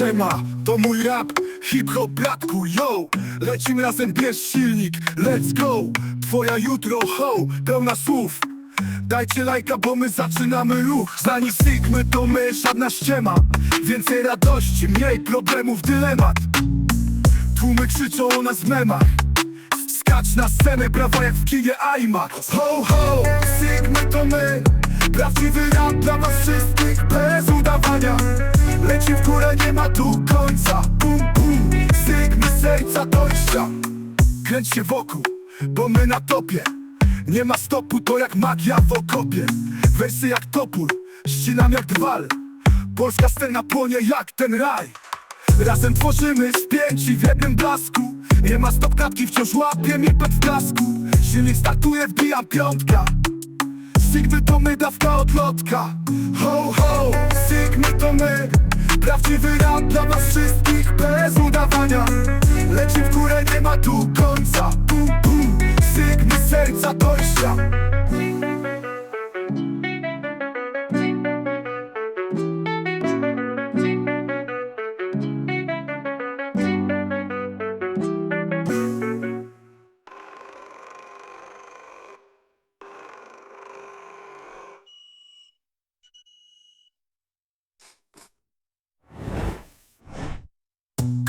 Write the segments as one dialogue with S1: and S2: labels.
S1: siema, to mój rap Hip-hop bratku, yo. Lecimy razem, bierz silnik, let's go. Twoja jutro, ho, pełna słów. Dajcie lajka, bo my zaczynamy ruch. Znani Sigmy to my, żadna ściema. Więcej radości, mniej problemów, dylemat. Tłumy krzyczą o nas w memach. Skacz na scenę, brawa jak w kinie IMAX. Ho, ho, Sigmy to my. Prawdziwy rap dla was wszystkich bez udawania Leci w górę, nie ma tu końca. Bum, bum, Sigmy serca dojścia. Kręć się wokół, bo my na topie. Nie ma stopu, to jak magia w okopie. Wersy jak topór, ścinam jak drwal Polska scena płonie jak ten raj. Razem tworzymy spięci w jednym blasku. Nie ma stopklatki, wciąż łapie mi pet w blasku. Silnik startuje, wbijam piątka. Sigmy to my, dawka odlotka. Ho, ho, Sigmy to my Prawdziwy rap dla was wszystkich bez udawania. Leci w górę, nie ma tu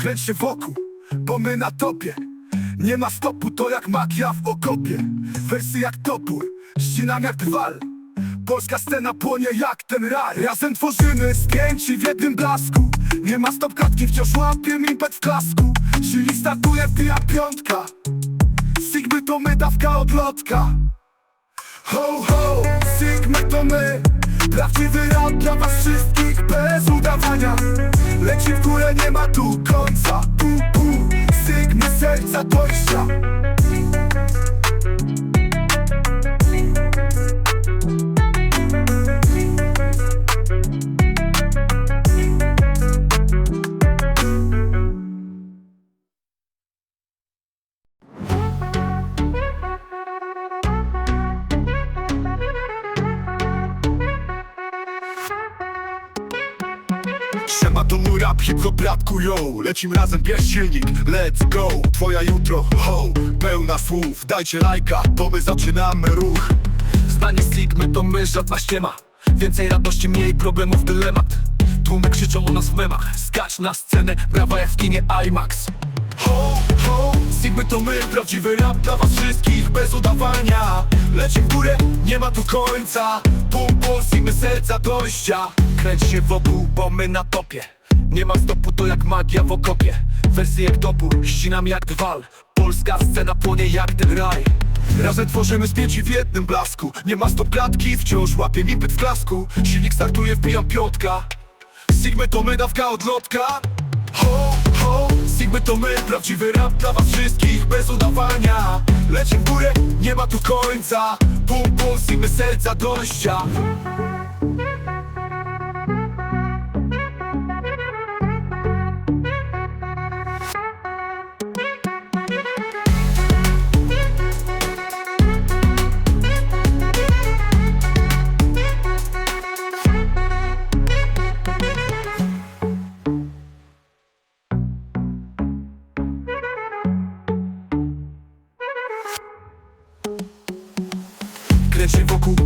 S1: Kręć się wokół, bo my na topie. Nie ma stopu, to jak magia w okopie. Wersy jak topór, ścinam jak drwal. Polska scena płonie jak ten raj. Razem tworzymy spięci w jednym blasku. Nie ma stopklatki, wciąż łapie impet w klasku. Silnik startuje, wbija piątka. Sigmy to my, dawka odlotka. Ho, ho, Sigmy to my Prawdziwy rap dla was wszystkich bez udawania. Leci w górę, nie ma tu końca. Pu, pu, Sigmy serca dojścia Siema to mój rap, hip-hop bratku, yo. Lecimy razem, bierz silnik, let's go. Twoja jutro, ho, pełna słów. Dajcie lajka, bo my zaczynamy ruch.
S2: Zdanie Sigmy to my, żadna ściema. Więcej radości, mniej problemów, dylemat. Tłumy krzyczą o nas w memach. Skacz na scenę, brawa jak w kinie IMAX.
S1: Ho, ho,
S2: Sigmy to my, prawdziwy rap dla was wszystkich Bez udawania. Leci w górę, nie ma tu końca. Pum, pum, Sigmy serca dojścia Kręć się wokół, bo my na topie. Nie ma stopu, to jak magia w okopie. Wersy jak topór, ścinam jak drwal Polska scena płonie jak ten raj.
S1: Razem tworzymy spięci w jednym blasku. Nie ma stopklatki, wciąż łapie impet w klasku. Silnik startuje, wbijam piątka. Sigmy to my, dawka odlotka. Ho, Sigmy to my Prawdziwy rap dla was wszystkich bez udawania. Leci w górę, nie ma tu końca. Pum, pum, Sigmy serca dojścia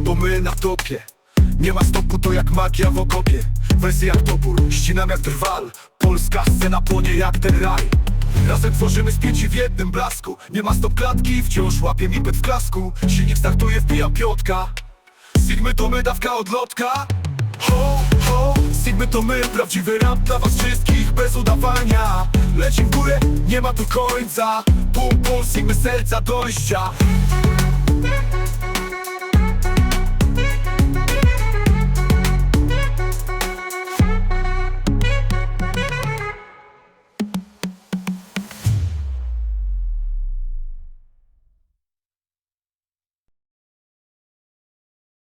S1: bo my na topie. Nie ma stopu, to jak magia w okopie. Wersy jak topór, ścinam jak drwal. Polska scena płonie jak ten raj. Razem tworzymy spięci w jednym blasku. Nie ma stopklatki, wciąż łapie impet w klasku. Silnik startuje, wbija piątka Sigmy to my, dawka odlotka. Ho, ho, Sigmy to my, prawdziwy rap dla was wszystkich bez udawania. Leci w górę, nie ma tu końca. Pum, pum, Sigmy serca dojścia